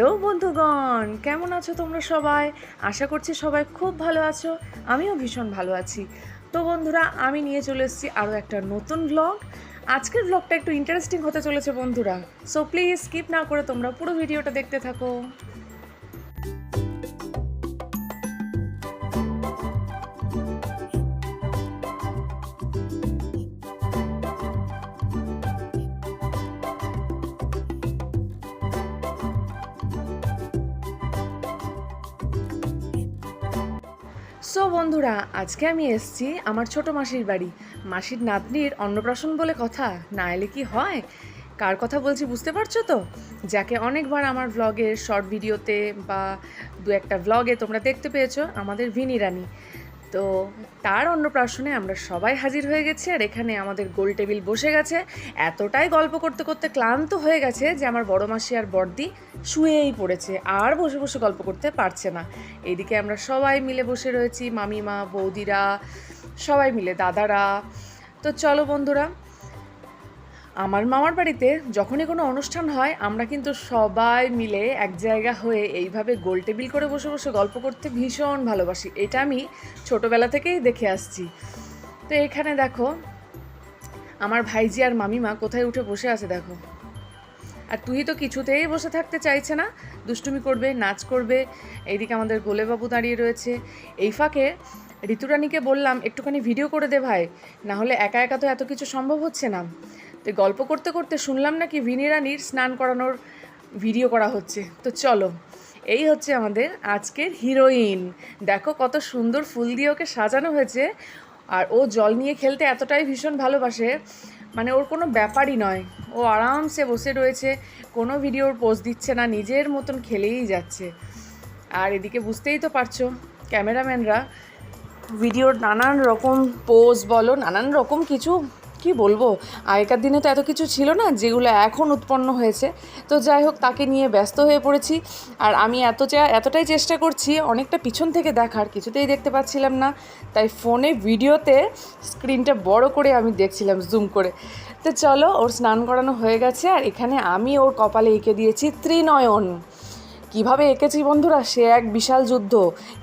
Hello বন্ধুগণ, কেমন আছো তোমরা সবাই? আশা করছি সবাই খুব ভালো আছো, আমিও ভীষণ ভালো আছি। তো বন্ধুরা, আমি নিয়ে চলে এসেছি আরও একটা নতুন ব্লগ আজকের ব্লগটা একটু ইন্টারেস্টিং হতে চলেছে বন্ধুরা। সো প্লিজ স্কিপ না করে তোমরা পুরো ভিডিওটা দেখতে থাকো। সো বন্ধুরা, আজকে আমি এসছি আমার ছোট মাসির বাড়ি। মাসির নাতনির অন্নপ্রাশন বলে কথা, না এলে কি হয়? কার কথা বলছি বুঝতে পারছ তো? যাকে অনেকবার আমার ভ্লগের শর্ট ভিডিওতে বা দু একটা ভ্লগে তোমরা দেখতে পেয়েছ, আমাদের ভিনি রানী। তো তার অন্নপ্রাশনে আমরা সবাই হাজির হয়ে গেছি, আর এখানে আমাদের গোল টেবিল বসে গেছে। এতটাই গল্প করতে করতে ক্লান্ত হয়ে গেছে যে আমার বড় মাসি আর বর্দি শুয়েই পড়েছে, আর বসে বসে গল্প করতে পারছে না। এদিকে আমরা সবাই মিলে বসে রয়েছি, মামিমা, বৌদিরা, সবাই মিলে দাদারা। তো চলো বন্ধুরা আমার মামার বাড়িতে যখনই কোনো অনুষ্ঠান হয়, আমরা কিন্তু সবাই মিলে এক জায়গা হয়ে এইভাবে গোল টেবিল করে বসে বসে গল্প করতে ভীষণ ভালোবাসি। এটা আমি ছোটোবেলা থেকেই দেখে আসছি। তো এখানে দেখো, আমার ভাইজি আর মামিমা কোথায় উঠে বসে আছে দেখো। আর তুই তো কিছুতেই বসে থাকতে চাইছে না। দুষ্টুমি করবে, নাচ করবে, এইদিকে আমাদের গোলেবাবু দাঁড়িয়ে রয়েছে। এই ফাঁকে ঋতুরানীকে বললাম, একটুখানি ভিডিও করে দে ভাই না হলে একা একা তো এত কিছু সম্ভব হচ্ছে না। তো গল্প করতে করতে শুনলাম নাকি ভিনি রানীর স্নান করানোর ভিডিও করা হচ্ছে। তো চলো, এই হচ্ছে আমাদের আজকের হিরোইন। দেখো কত সুন্দর ফুল দিয়ে ওকে সাজানো হয়েছে। আর ও জল নিয়ে খেলতে এতটাই ভীষণ ভালোবাসে। মানে ওর কোনো ব্যাপারই নয়। ও আরামসে বসে রয়েছে, কোনো ভিডিওর পোস্ট দিচ্ছে না, নিজের মতন খেলেই যাচ্ছে। আর এদিকে বুঝতেই তো পারছ, ক্যামেরাম্যানরা ভিডিওর নানান রকম পোজ বলো, নানান রকম কিছু কি বলব? আগেকার দিনে তো এত কিছু ছিল না যেগুলো এখন উৎপন্ন হয়েছে। তো যাই হোক, তাকে নিয়ে ব্যস্ত হয়ে পড়েছি। আর আমি এত এতটাই চেষ্টা করছি, অনেকটা পিছন থেকে দেখার, কিছুতেই দেখতে পাচ্ছিলাম না। তাই ফোনে ভিডিওতে স্ক্রিনটা বড় করে আমি দেখছিলাম জুম করে। তো চলো, ওর স্নান করানো হয়ে গেছে, আর এখানে আমি ওর কপালে এঁকে দিয়েছি ত্রিনয়ন। কীভাবে এঁকেছি বন্ধুরা? সে এক বিশাল যুদ্ধ।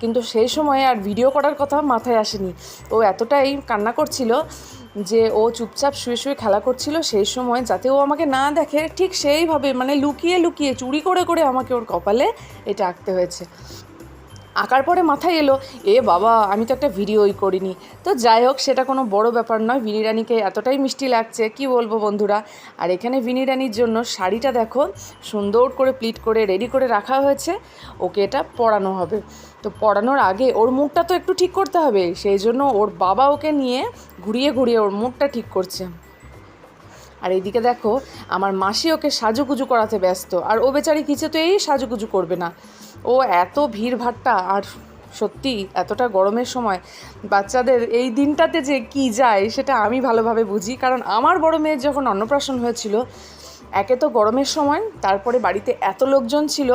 কিন্তু সেই সময় আর ভিডিও করার কথা মাথায় আসেনি। ও এতটাই কান্না করছিল যে ও চুপচাপ শুয়ে শুয়ে খেলা করছিল সেই সময় যাতে ও আমাকে না দেখে, ঠিক সেইভাবে মানে লুকিয়ে লুকিয়ে, চুরি করে করে আমাকে ওর কপালে এটা আঁকতে হয়েছে। আঁকার পরে মাথায় এলো, এ বাবা, আমি তো একটা ভিডিওই করিনি। তো যাই হোক, সেটা কোনো বড় ব্যাপার নয়, ভিনি রানীকে এতটাই মিষ্টি লাগছে, কি বলব বন্ধুরা? আর এখানে ভিনি রানীর জন্য শাড়িটা দেখো, সুন্দর করে প্লিট করে রেডি করে রাখা হয়েছে, ওকে এটা পরানো হবে। তো পরানোর আগে ওর মুখটা তো একটু ঠিক করতে হবে, সেই জন্য ওর বাবা ওকে নিয়ে ঘুরিয়ে ঘুরিয়ে ওর মুখটা ঠিক করছে। আর এইদিকে দেখো, আমার মাসি ওকে সাজুগুজু করাতে ব্যস্ত, আর ও বেচারি কিছুতেই সাজুগুজু করবে না। ও এত ভিড় ভাট্টা আর সত্যি এতটা গরমের সময় বাচ্চাদের এই দিনটাতে যে কি যায় সেটা আমি ভালোভাবে বুঝি। কারণ আমার বড় মেয়ের যখন অন্নপ্রাশন হয়েছিল, একে তো গরমের সময়, তারপরে বাড়িতে এত লোকজন ছিল,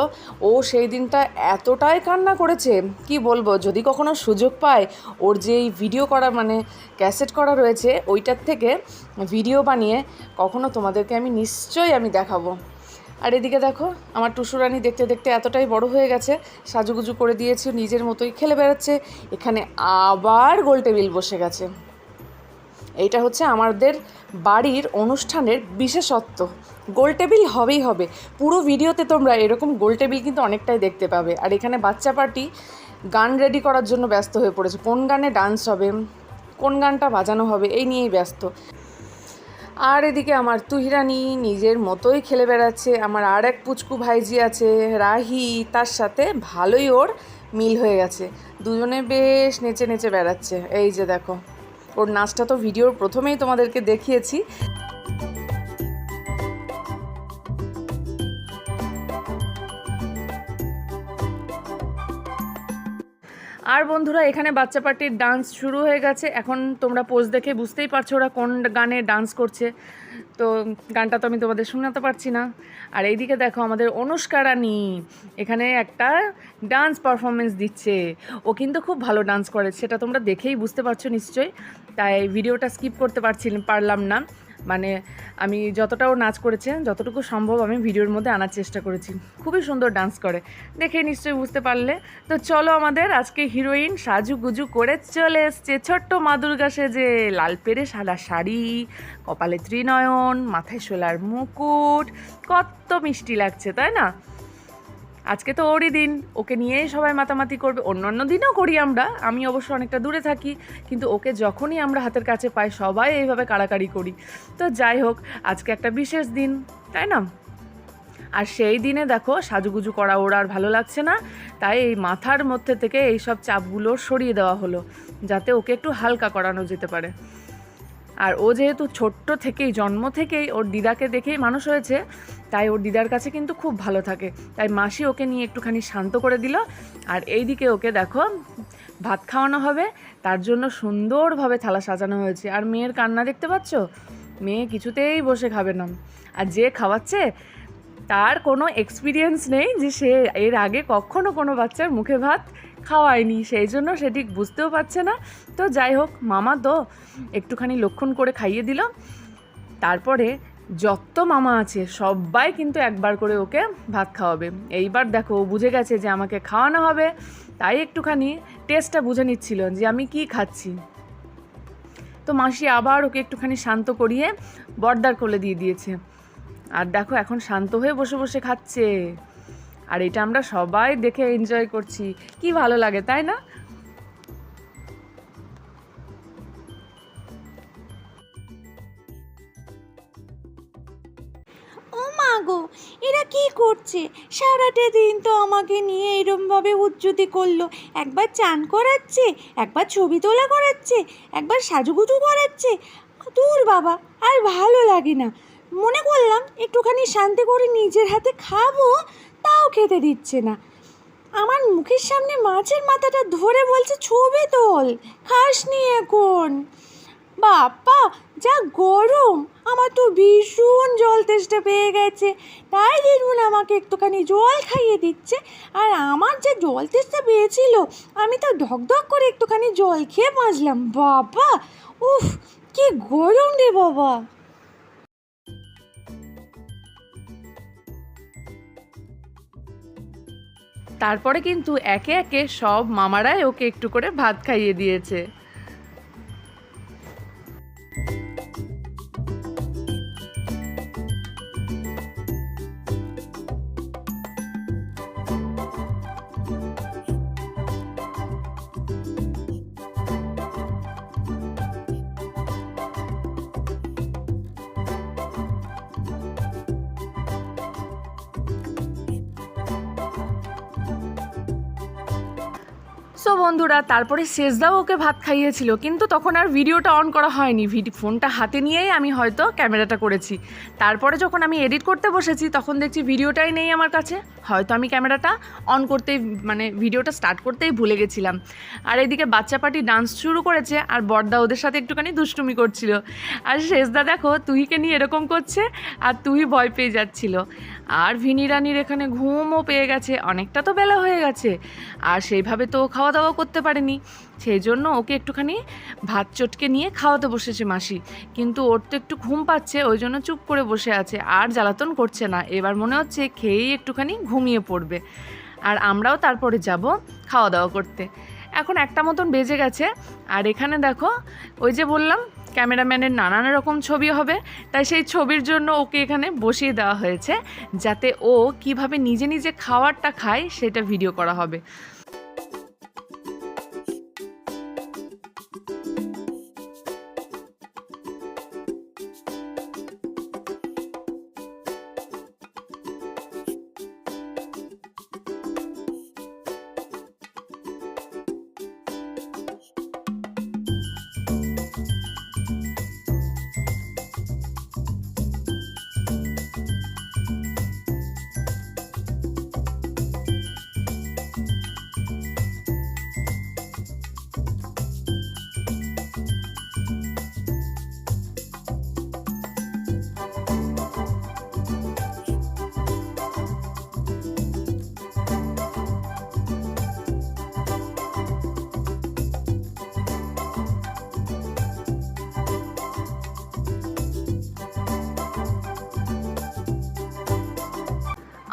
ও সেই দিনটা এতটাই কান্না করেছে, কি বলব? যদি কখনো সুযোগ পায়, ওর যে এই ভিডিও করা মানে ক্যাসেট করা রয়েছে, ওইটার থেকে ভিডিও বানিয়ে কখনো তোমাদেরকে আমি নিশ্চয়ই আমি দেখাবো। আর এদিকে দেখো, আমার টুসু টুসুরানি দেখতে দেখতে এতটাই বড় হয়ে গেছে, সাজুগুজু করে দিয়েছে, নিজের মতোই খেলে বেড়াচ্ছে, এখানে আবার গোল টেবিল বসে গেছে। এইটা হচ্ছে আমাদের বাড়ির অনুষ্ঠানের বিশেষত্ব। গোল টেবিল হবেই হবে। পুরো ভিডিওতে তোমরা এরকম গোল টেবিল কিন্তু অনেকটাই দেখতে পাবে। আর এখানে বাচ্চা পার্টি গান রেডি করার জন্য ব্যস্ত হয়ে পড়েছে। কোন গানে ডান্স হবে? কোন গানটা বাজানো হবে? এই নিয়েই ব্যস্ত। আর এদিকে আমার তুহিরানি নিজের মতোই খেলে বেড়াচ্ছে। আমার আর এক পুচকু ভাইজি আছে, রাহি, তার সাথে ভালোই ওর মিল হয়ে গেছে। দুজনে বেশ নেচে নেচে বেড়াচ্ছে। এই যে দেখো, ওর নাচটা তো ভিডিওর প্রথমেই তোমাদেরকে দেখিয়েছি। আর বন্ধুরা, এখানে বাচ্চা পার্টির ডান্স শুরু হয়ে গেছে। এখন তোমরা পোজ দেখে বুঝতেই পারছ ওরা কোন গানে ডান্স করছে। তো গানটা তো আমি তোমাদের শোনাতে পারছি না। আর এইদিকে দেখো আমাদের অনুষ্কা রানী, এখানে একটা ডান্স পারফরমেন্স দিচ্ছে। ও কিন্তু খুব ভালো ডান্স করে, সেটা তোমরা দেখেই বুঝতে পারছ নিশ্চয়ই। তাই ভিডিওটা স্কিপ করতে পারছি পারলাম না। মানে আমি যতটাও নাচ করেছে, যতটুকু সম্ভব আমি ভিডিওর মধ্যে আনার চেষ্টা করেছি। খুবই সুন্দর ডান্স করে। দেখে নিশ্চয়ই বুঝতে পারলে। তো চলো আমাদের আজকে হিরোইন সাজু গুজু করে চলে এসছে। ছোট্ট মা দুর্গা সেজে লাল পেরে সাদা শাড়ি, কপালে ত্রিনয়ন, মাথায় শোলার মুকুট। কত মিষ্টি লাগছে, তাই না? আজকে তো ওরই দিন, ওকে নিয়েই সবাই মাতামাতি করবে। অন্য অন্য দিনও করি আমরা, আমি অবশ্য অনেকটা দূরে থাকি, কিন্তু ওকে যখনই আমরা হাতের কাছে পাই, সবাই এইভাবে কাড়াকাড়ি করি। তো যাই হোক, আজকে একটা বিশেষ দিন, তাই না? আর সেই দিনে দেখো, সাজুগুজু করা ওর আর ভালো লাগছে না, তাই এই মাথার মধ্যে থেকে এই সব চাপগুলো সরিয়ে দেওয়া হলো, যাতে ওকে একটু হালকা করানো যেতে পারে। আর ও যেহেতু ছোট্ট থেকেই, জন্ম থেকেই ওর দিদাকে দেখেই মানুষ হয়েছে, তাই ওর দিদার কাছে কিন্তু খুব ভালো থাকে। তাই মাসি ওকে নিয়ে একটুখানি শান্ত করে দিল। আর এই দিকে ওকে দেখো, ভাত খাওয়ানো হবে, তার জন্য সুন্দরভাবে থালা সাজানো হয়েছে। আর মেয়ের কান্না দেখতে পাচ্ছ? মেয়ে কিছুতেই বসে খাবে না। আর যে খাওয়াচ্ছে, তার কোনো এক্সপিরিয়েন্স নেই যে সে এর আগে কখনো কোনো বাচ্চার মুখে ভাত খাওয়ায়নি, সেই জন্য সে ঠিক বুঝতেও পারছে না। তো যাই হোক, মামা তো একটুখানি লক্ষণ করে খাইয়ে দিল। তারপরে যত মামা আছে, সবাই কিন্তু একবার করে ওকে ভাত খাওয়াবে। এইবার দেখো, ও বুঝে গেছে যে আমাকে খাওয়ানো হবে। তাই একটুখানি টেস্টটা বুঝে নিচ্ছিল যে আমি কি খাচ্ছি। তো মাসি আবার ওকে একটুখানি শান্ত করিয়ে বর্দার কোলে দিয়ে দিয়েছে। আর দেখো, এখন শান্ত হয়ে বসে বসে খাচ্ছে। আর এটা আমরা সবাই দেখে এনজয় করছি। কি ভালো লাগে, তাই না? গো, এরা কি করছে? সারাটা দিন তো আমাকে নিয়ে এরমভাবে উজ্জুতি করল। একবার চান করাচ্ছে, একবার ছবি তোলা করাচ্ছে, একবার সাজুগুজু করাচ্ছে। দূর বাবা, আর ভালো লাগে না। মনে করলাম একটুখানি শান্তি করে নিজের হাতে খাব তাও খেতে দিচ্ছে না। আমার মুখের সামনে মাছের মাথাটা ধরে বলছে, ছবি তোল খাস নি এখন। বাপ্পা, যা গরম, আমার তো ভীষণ জল তেষ্টা পেয়ে গেছে। তাই দিদুন আমাকে একটুখানি জল খাইয়ে দিচ্ছে। আর আমার যে জল তেষ্টা পেয়েছিল, আমি তো ধকধক করে একটুখানি জল খেয়ে বাঁচলাম। বাবা উফ, কি গরম রে বাবা। তারপরে কিন্তু একে একে সব মামারাই ওকে একটু করে ভাত খাইয়ে দিয়েছে। সো বন্ধুরা, তারপরে শেষদাও ওকে ভাত খাইয়েছিল, কিন্তু তখন আর ভিডিওটা অন করা হয়নি। ফোনটা হাতে নিয়েই আমি হয়তো ক্যামেরাটা করেছি। তারপরে যখন আমি এডিট করতে বসেছি, তখন দেখছি ভিডিওটাই নেই আমার কাছে। হয়তো আমি ক্যামেরাটা অন করতেই মানে ভিডিওটা স্টার্ট করতেই ভুলে গেছিলাম। আর এদিকে বাচ্চা পার্টি ডান্স শুরু করেছে, আর বর্দা ওদের সাথে একটুখানি দুষ্টুমি করছিল। আর শেষদা, দেখো, তুহিকে নিয়ে এরকম করছে, আর তুহি ভয় পেয়ে যাচ্ছিল। আর ভিনি রানির এখানে ঘুমও পেয়ে গেছে, অনেকটা তো বেলা হয়ে গেছে। আর সেইভাবে তো খাওয়া দাওয়া করতে পারেনি। সেই জন্য ওকে একটুখানি ভাত চটকে নিয়ে খাওয়াতে বসেছে মাসি। কিন্তু ওর তো একটু ঘুম পাচ্ছে, ওই জন্য চুপ করে বসে আছে, আর জ্বালাতন করছে না। এবার মনে হচ্ছে খেয়েই একটুখানি ঘুমিয়ে পড়বে। আর আমরাও তারপরে যাব খাওয়া দাওয়া করতে। এখন একটা মতন বেজে গেছে। আর এখানে দেখো, ওই যে বললাম, ক্যামেরাম্যানের নানান রকম ছবি হবে। তাই সেই ছবির জন্য ওকে এখানে বসিয়ে দেওয়া হয়েছে, যাতে ও কীভাবে নিজে নিজে খাওয়ারটা খায়, সেটা ভিডিও করা হবে।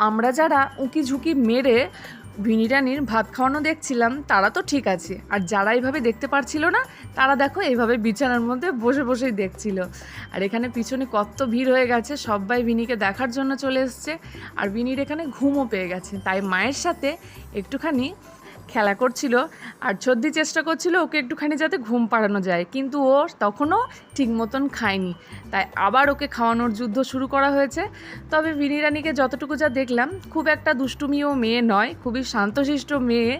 আমরা যারা উঁকি ঝুঁকি মেরে ভিনিরানির ভাত খাওয়ানো দেখছিলাম, তারা তো ঠিক আছে। আর যারা এইভাবে দেখতে পারছিল না, তারা দেখো এইভাবে বিছানার মধ্যে বসে বসেই দেখছিল। আর এখানে পিছনে কত ভিড় হয়ে গেছে, সবাই ভিনিকে দেখার জন্য চলে এসছে। আর ভিনির এখানে ঘুমও পেয়ে গেছে। তাই মায়ের সাথে একটুখানি খেলা করছিল আর সর্দি চেষ্টা করছিল ওকে একটুখানি যাতে ঘুম পাড়ানো যায়, কিন্তু ও তখনও ঠিক মতন খায়নি। তাই আবার ওকে খাওয়ানোর যুদ্ধ শুরু করা হয়েছে। তবে বিনি রানীকে যতটুকু যা দেখলাম, খুব একটা দুষ্টুমিও মেয়ে নয়, খুবই শান্তশিষ্ট মেয়ে,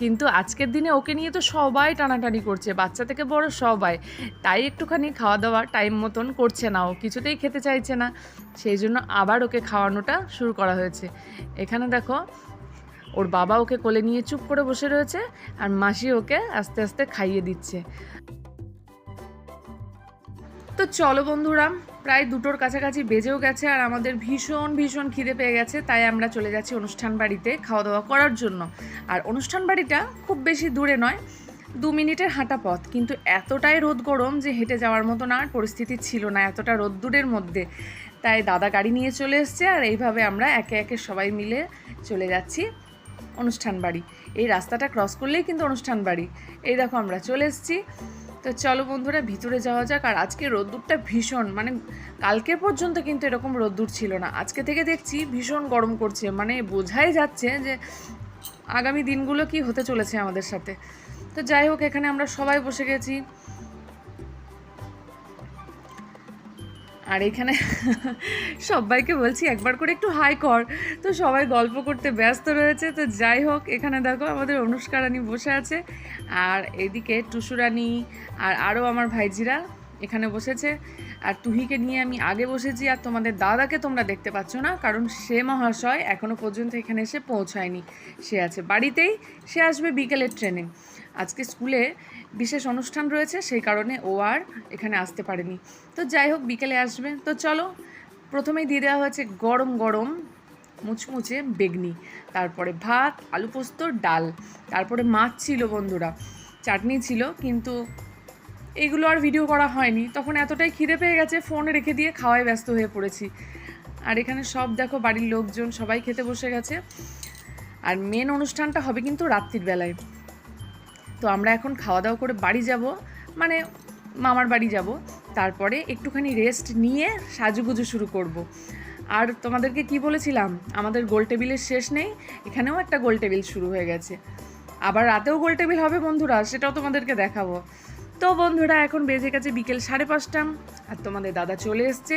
কিন্তু আজকের দিনে ওকে নিয়ে তো সবাই টানাটানি করছে, বাচ্চা থেকে বড় সবাই। তাই একটুখানি খাওয়া দাওয়া টাইম মতন করছে না ও, কিছুতেই খেতে চাইছে না। সেই জন্য আবার ওকে খাওয়ানোটা শুরু করা হয়েছে। এখানে দেখো ওর বাবা ওকে কোলে নিয়ে চুপ করে বসে রয়েছে আর মাসি ওকে আস্তে আস্তে খাইয়ে দিচ্ছে। তো চলো বন্ধুরা, প্রায় দুটোর কাছাকাছি বেজেও গেছে আর আমাদের ভীষণ ভীষণ খিদে পেয়ে গেছে, তাই আমরা চলে যাচ্ছি অনুষ্ঠান বাড়িতে খাওয়া দাওয়া করার জন্য। আর অনুষ্ঠান বাড়িটা খুব বেশি দূরে নয়, দু মিনিটের হাঁটা পথ, কিন্তু এতটাই রোদ গরম যে হেঁটে যাওয়ার মতো না পরিস্থিতি ছিল না, এতটা রোদ্দুরের মধ্যে। তাই দাদা গাড়ি নিয়ে চলে এসছে আর এইভাবে আমরা একে একে সবাই মিলে চলে যাচ্ছি। অনুষ্ঠান বাড়ি। এই রাস্তাটা ক্রস করলেই কিন্তু অনুষ্ঠান বাড়ি। এই দেখো আমরা চলে এসেছি। তো চলো বন্ধুরা, ভিতরে যাওয়া যাক। আর আজকে রোদ্দুরটা ভীষণ মানে কালকে পর্যন্ত কিন্তু এরকম রোদ্দুর ছিল না। আজকে থেকে দেখছি ভীষণ গরম করছে। মানে বোঝাই যাচ্ছে যে আগামী দিনগুলো কি হতে চলেছে আমাদের সাথে। তো যাই হোক, এখানে আমরা সবাই বসে গেছি। আর এখানে সবাইকে বলছি, একবার করে একটু হাই কর। তো সবাই গল্প করতে ব্যস্ত রয়েছে। তো যাই হোক, এখানে দেখো আমাদের অনুষ্কা রানী বসে আছে। আর এদিকে টুসু রানী আর আরও আমার ভাইজিরা এখানে বসেছে। আর তুহিকে নিয়ে আমি আগে বসেছি আর তোমাদের দাদাকে তোমরা দেখতে পাচ্ছ না, কারণ সে মহাশয় এখনও পর্যন্ত এখানে এসে পৌঁছায়নি। সে আছে বাড়িতেই, সে আসবে বিকেলের ট্রেনে আজকে স্কুলে বিশেষ অনুষ্ঠান রয়েছে, সেই কারণে ও আর এখানে আসতে পারেনি। তো যাই হোক, বিকেলে আসবে। তো চলো, প্রথমেই দিয়ে দেওয়া হয়েছে গরম গরম মুচমুচে বেগনি, তারপরে ভাত, আলু পোস্ত, ডাল, তারপরে মাছ ছিল বন্ধুরা, চাটনি ছিল, কিন্তু এগুলো আর ভিডিও করা হয়নি। তখন এতটাই খিদে পেয়ে গেছে ফোন রেখে দিয়ে খাওয়ায় ব্যস্ত হয়ে পড়েছি। আর এখানে সব দেখো, বাড়ির লোকজন সবাই খেতে বসে গেছে। আর মেন অনুষ্ঠানটা হবে কিন্তু রাত্রির বেলায়। তো আমরা এখন খাওয়া দাওয়া করে বাড়ি যাব। মানে মামার বাড়ি যাব। তারপরে একটুখানি রেস্ট নিয়ে সাজুগুজু শুরু করব। আর তোমাদেরকে কি বলেছিলাম? আমাদের গোল টেবিলের শেষ নেই, এখানেও একটা গোল টেবিল শুরু হয়ে গেছে। আবার রাতেও গোল টেবিল হবে বন্ধুরা, সেটাও তোমাদেরকে দেখাবো। তো বন্ধুরা, এখন বেজে গেছে বিকেল সাড়ে পাঁচটা আর তোমাদের দাদা চলে এসছে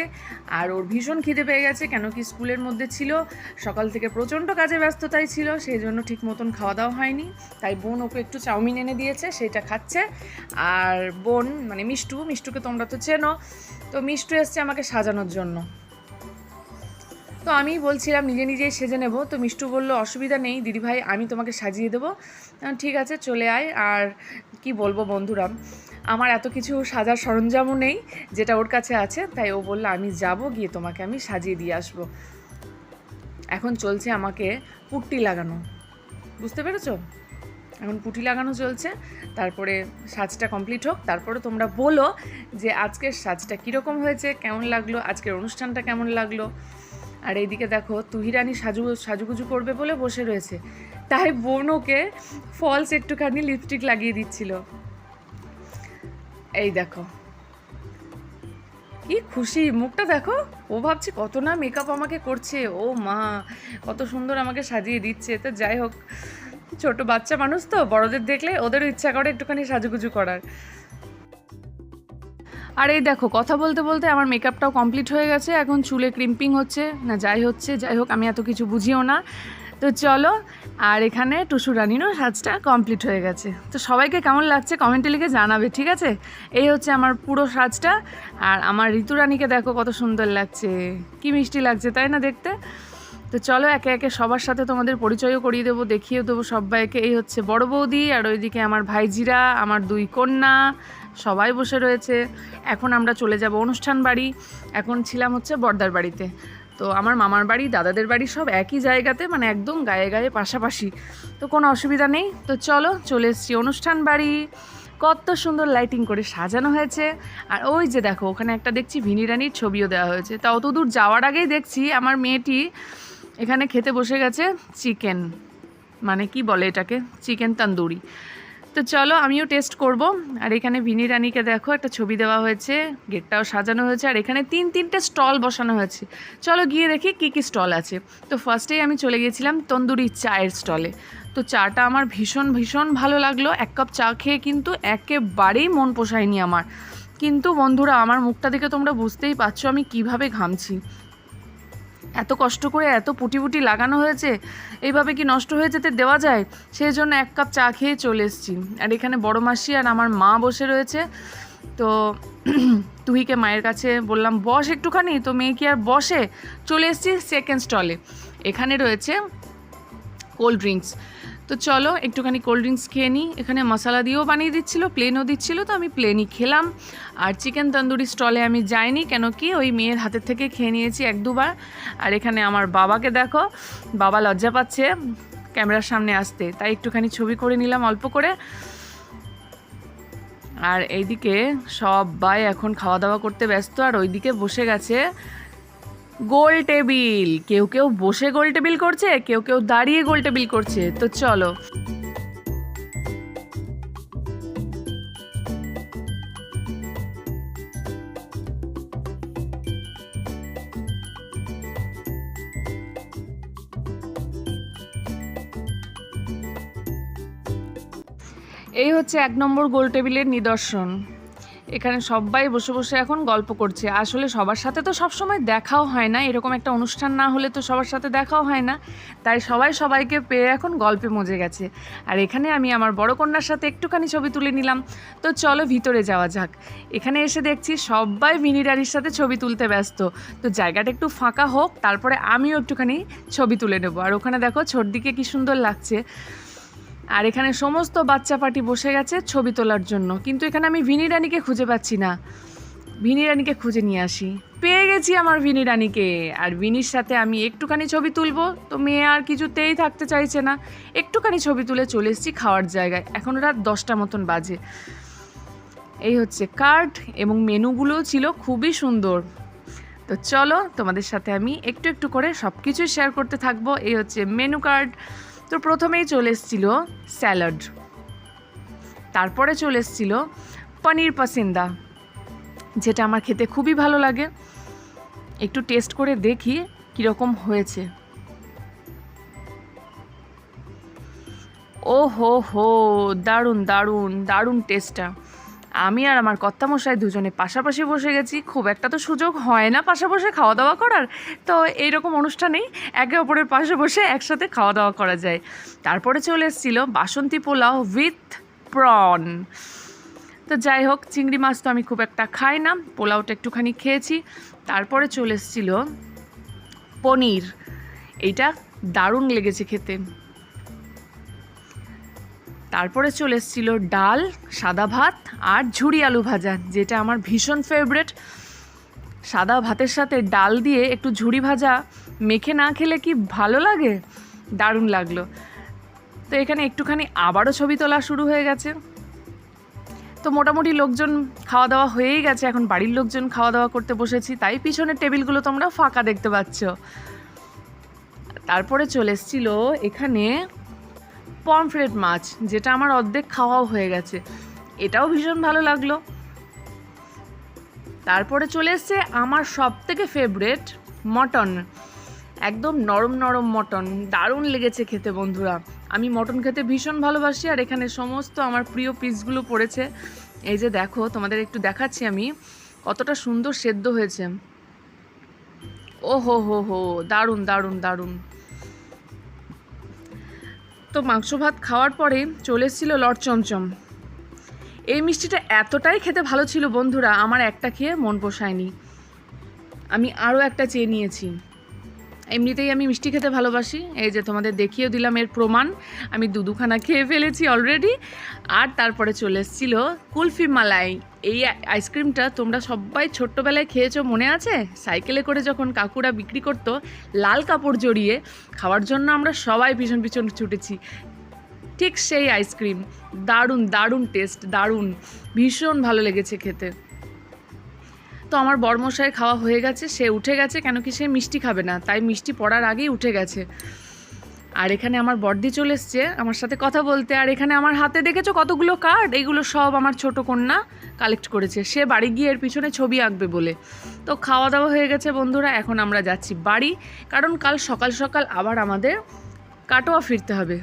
আর ওর ভীষণ খিদে পেয়ে গেছে, কেন কি স্কুলের মধ্যে ছিল, সকাল থেকে প্রচণ্ড কাজে ব্যস্ততাই ছিল, সেই জন্য ঠিক মতন খাওয়া দাওয়া হয়নি। তাই বোন ওকে একটু চাউমিন এনে দিয়েছে সেটা খাচ্ছে। আর বোন মানে মিষ্টু, মিষ্টুকে তোমরা তো চেনো, তো মিষ্টু এসছে আমাকে সাজানোর জন্য। তো আমি বলছিলাম, নিজে নিজেই সেজে নেব। তো মিষ্টু বলল, অসুবিধা নেই, দিদিভাই, আমি তোমাকে সাজিয়ে দেবো। ঠিক আছে, চলে আয়। আর কি বলব বন্ধুরা আমার এত কিছু সাজার সরঞ্জামও নেই যেটা ওর কাছে আছে, তাই ও বলল, আমি যাব গিয়ে তোমাকে আমি সাজিয়ে দিয়ে আসব। এখন চলছে আমাকে পুট্টি লাগানো। বুঝতে পেরেছ? এখন পুঁটি লাগানো চলছে, তারপরে সাজটা কমপ্লিট হোক, তারপরে তোমরা বলো যে আজকের সাজটা কীরকম হয়েছে, কেমন লাগল, আজকের অনুষ্ঠানটা কেমন লাগল। আর এইদিকে দেখো, তুহিরানি সাজু, সাজুগুজু করবে বলে বসে রয়েছে। তাই বোন ওকে ফলস একটুখানি লিপস্টিক লাগিয়ে দিচ্ছিল। এই দেখো। কি খুশি, মুখটা দেখো। ও ভাবছে কত না মেকআপ আমাকে করছে। ও মা, কত সুন্দর আমাকে সাজিয়ে দিচ্ছে। তো যাই হোক, ছোট বাচ্চা মানুষ তো, বড়দের দেখলে ওদেরও ইচ্ছা করে একটুখানি সাজুগুজু করার। আর এই দেখো, কথা বলতে বলতে আমার মেকআপটাও কমপ্লিট হয়ে গেছে। এখন চুলে ক্রিম্পিং হচ্ছে। না, যাই হচ্ছে, যাই হোক, আমি এত কিছু বুঝিও না। তো চলো, আর এখানে টুসু রানিরও সাজটা কমপ্লিট হয়ে গেছে। তো সবাইকে কেমন লাগছে কমেন্টে লিখে জানাবে, ঠিক আছে? এই হচ্ছে আমার পুরো সাজটা, আর আমার ঋতু রানীকে দেখো কত সুন্দর লাগছে। কি মিষ্টি লাগছে, তাই না দেখতে? তো চলো, একে একে সবার সাথে তোমাদের পরিচয়ও করিয়ে দেবো দেখিয়ে দেবো সবাইকে। এই হচ্ছে বড় বৌদি, আর ওইদিকে আমার ভাইজিরা, আমার দুই কন্যা, সবাই বসে রয়েছে। এখন আমরা চলে যাব অনুষ্ঠান বাড়ি। এখন ছিলাম হচ্ছে বর্দার বাড়িতে। তো আমার মামার বাড়ি, দাদাদের বাড়ি সব একই জায়গাতে মানে একদম গায়ে গায়ে পাশাপাশি। তো কোনো অসুবিধা নেই। তো চলো, চলে এসেছি অনুষ্ঠান বাড়ি। কত সুন্দর লাইটিং করে সাজানো হয়েছে। আর ওই যে দেখো, ওখানে একটা দেখছি ভিনি রানির ছবিও দেওয়া হয়েছে। তা অত দূর যাওয়ার আগেই দেখছি আমার মেয়েটি এখানে খেতে বসে গেছে, চিকেন। মানে কি বলে এটাকে? চিকেন তন্দুরি। তো চলো আমিও টেস্ট করব। আর এখানে ভিনি রানীকে দেখো, একটা ছবি দেওয়া হয়েছে, গেটটাও সাজানো হয়েছে, আর এখানে তিন তিনটে স্টল বসানো হয়েছে। চলো গিয়ে দেখি কী কী স্টল আছে। তো ফার্স্টেই আমি চলে গিয়েছিলাম তন্দুরি চায়ের স্টলে তো চাটা আমার ভীষণ ভীষণ ভালো লাগল। এক কাপ চা খেয়ে কিন্তু একেবারেই মন পোষায়নি আমার। কিন্তু বন্ধুরা, আমার মুখটা দেখে তোমরা বুঝতেই পারছ আমি কীভাবে ঘামছি। এত কষ্ট করে এত পুটি পুটি লাগানো হয়েছে, এইভাবে কি নষ্ট হয়ে যেতে দেওয়া যায়? সেই জন্য এক কাপ চা খেয়ে চলে এসেছি। আর এখানে বড় মাসি আর আমার মা বসে রয়েছে। তো তুহিকে মায়ের কাছে বললাম, বস একটুখানি। তো মেয়ে কি আর বসে? চলে এসেছি সেকেন্ড স্টলে এখানে রয়েছে কোল্ড ড্রিঙ্কস তো চলো, একটুখানি কোল্ড ড্রিঙ্কস খেয়ে নিই। এখানে মশলা দিয়েও বানিয়ে দিচ্ছিল প্লেনও দিচ্ছিল, তো আমি প্লেনই খেলাম। আর চিকেন তন্দুরি স্টলে আমি যাইনি, কেন কি ওই মেয়ের হাতের থেকে খেয়ে নিয়েছি এক দুবার। আর এখানে আমার বাবাকে দেখো, বাবা লজ্জা পাচ্ছে ক্যামেরার সামনে আসতে। তাই একটুখানি ছবি করে নিলাম অল্প করে। আর এইদিকে সবাই এখন খাওয়া দাওয়া করতে ব্যস্ত, আর ওইদিকে বসে গেছে গোল টেবিল। কেউ কেউ বসে গোল টেবিল করছে, কেউ কেউ দাঁড়িয়ে গোল টেবিল করছে। তো চলো। এই হচ্ছে এক নম্বর গোল টেবিলের নিদর্শন। এখানে সবাই বসে বসে এখন গল্প করছে। আসলে সবার সাথে তো সবসময় দেখাও হয় না, এরকম একটা অনুষ্ঠান না হলে তো সবার সাথে দেখাও হয় না। তাই সবাই সবাইকে পেয়ে এখন গল্পে মজে গেছে। আর এখানে আমি আমার বড় কন্যার সাথে একটুখানি ছবি তুলে নিলাম। তো চলো ভিতরে যাওয়া যাক। এখানে এসে দেখছি সবাই মিনিরারির সাথে ছবি তুলতে ব্যস্ত। তো জায়গাটা একটু ফাঁকা হোক, তারপরে আমিও একটুখানি ছবি তুলে নেব। আর ওখানে দেখো, ছোটদিকে কি সুন্দর লাগছে। আর এখানে সমস্ত বাচ্চা পার্টি বসে গেছে ছবি তোলার জন্য। কিন্তু এখানে আমি ভিনি রানীকে খুঁজে পাচ্ছি না। ভিনি রানীকে খুঁজে নিয়ে আসি। পেয়ে গেছি আমার ভিনি রানীকে। আর ভিনির সাথে আমি একটুখানি ছবি তুলবো। তো মেয়ে আর কিছুতেই থাকতে চাইছে না। একটুখানি ছবি তুলে চলে এসেছি খাওয়ার জায়গায়। এখন রাত দশটা মতন বাজে। এই হচ্ছে কার্ড এবং মেনুগুলোও ছিল খুবই সুন্দর। তো চলো তোমাদের সাথে আমি একটু একটু করে সব কিছুই শেয়ার করতে থাকব। এই হচ্ছে মেনু কার্ড তো প্রথমেই চলে এসেছিল স্যালাড। তারপরে চলে এসেছিল পনির পাসিন্দা, যেটা আমার খেতে খুবই ভালো লাগে। একটু টেস্ট করে দেখি কীরকম হয়েছে। ও হো হো দারুণ দারুণ দারুণ টেস্টটা আমি আর আমার কর্তামশাই দুজনে পাশাপাশি বসে গেছি। খুব একটা তো সুযোগ হয় না পাশে বসে খাওয়া দাওয়া করার। তো এইরকম অনুষ্ঠানেই একে অপরের পাশে বসে একসাথে খাওয়া দাওয়া করা যায়। তারপরে চলে এসেছিল বাসন্তী পোলাও উইথ প্রন তো যাই হোক, চিংড়ি মাছ তো আমি খুব একটা খাই না, পোলাওটা একটুখানি খেয়েছি। তারপরে চলে এসেছিল পনির। এইটা দারুণ লেগেছে খেতে। তারপরে চলে এসেছিল ডাল, সাদা ভাত আর ঝুড়ি আলু ভাজা, যেটা আমার ভীষণ ফেভারেট সাদা ভাতের সাথে ডাল দিয়ে একটু ঝুড়ি ভাজা মেখে না খেলে কি ভালো লাগে? দারুণ লাগল। তো এখানে একটুখানি আবারও ছবি তোলা শুরু হয়ে গেছে। তো মোটামুটি লোকজন খাওয়া দাওয়া হয়েই গেছে, এখন বাড়ির লোকজন খাওয়া দাওয়া করতে বসেছি, তাই পিছনের টেবিলগুলো তোমরা ফাঁকা দেখতে পাচ্ছ। তারপরে চলে এসেছিল এখানে পমফ্রেট মাছ, যেটা আমার অর্ধেক খাওয়াও হয়ে গেছে। এটাও ভীষণ ভালো লাগল। তারপরে চলে এসছে আমার সব থেকে ফেভারেট মটন। একদম নরম নরম মটন। দারুণ লেগেছে খেতে বন্ধুরা। আমি মটন খেতে ভীষণ ভালোবাসি আর এখানে সমস্ত আমার প্রিয় পিসগুলো পড়েছে। এই যে দেখো, তোমাদের একটু দেখাচ্ছি আমি কতটা সুন্দর সেদ্ধ হয়েছে। ও হো হো হো দারুণ দারুণ দারুণ। তো মাংস ভাত খাওয়ার পরে চলে এসেছিল লট চমচম। এই মিষ্টিটা এতটাই খেতে ভালো ছিল বন্ধুরা, আমার একটা খেয়ে মন পোষায়নি। আমি আরও একটা চেয়ে নিয়েছি। এমনিতেই আমি মিষ্টি খেতে ভালোবাসি। এই যে তোমাদের দেখিয়ে দিলাম এর প্রমাণ। আমি দু দুখানা খেয়ে ফেলেছি অলরেডি আর তারপরে চলে এসেছিল কুলফি মালাই। এই আইসক্রিমটা তোমরা সবাই ছোট্টবেলায় খেয়েছো, মনে আছে? সাইকেলে করে যখন কাকুরা বিক্রি করতো, লাল কাপড় জড়িয়ে খাওয়ার জন্য আমরা সবাই পিছন পিছন ছুটেছি। ঠিক সেই আইসক্রিম দারুণ দারুণ টেস্ট দারুণ। ভীষণ ভালো লেগেছে খেতে। তো আমার বরমশাই খাওয়া হয়ে গেছে, সে উঠে গেছে, কেন কি সে মিষ্টি খাবে না, তাই মিষ্টি পড়ার আগেই উঠে গেছে। আর এখানে আমার বর্দি চলে এসছে, আমার সাথে কথা বলতে, আর এখানে আমার হাতে দেখেছ কতগুলো কার্ড এইগুলো সব আমার ছোট কন্যা কালেক্ট করেছে। সে বাড়ি গিয়ে এর পিছনে ছবি আঁকবে বলে। তো খাওয়া দাওয়া হয়ে গেছে বন্ধুরা, এখন আমরা যাচ্ছি বাড়ি, কারণ কাল সকাল সকাল আবার আমাদের কাটোয়া ফিরতে হবে।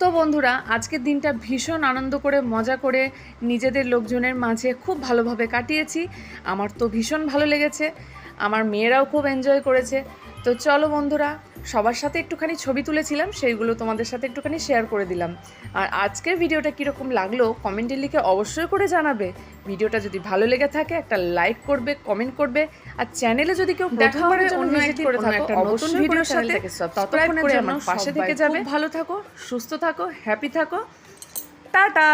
তো বন্ধুরা, আজকের দিনটা ভীষণ আনন্দ করে, মজা করে নিজেদের লোকজনের মাঝে খুব ভালোভাবে কাটিয়েছি। আমার তো ভীষণ ভালো লেগেছে। আমার মেয়েরাও খুব এনজয় করেছে। তো চলো বন্ধুরা সবার সাথে একটুখানি ছবি তুলেছিলাম সেইগুলো তোমাদের সাথে একটুখানি শেয়ার করে দিলাম। আর আজকের ভিডিওটা কীরকম লাগল কমেন্টে লিখে অবশ্যই করে জানাবে। ভিডিওটা যদি ভালো লেগে থাকে একটা লাইক করবে কমেন্ট করবে আর চ্যানেলে যদি কেউ প্রথমবারের জন্য করে থাকো অবশ্যই ভিডিওর সাথে সাবস্ক্রাইব করে আমার পাশে থেকে যাবে। ভালো থাকো সুস্থ থাকো হ্যাপি থাকো। টাটা!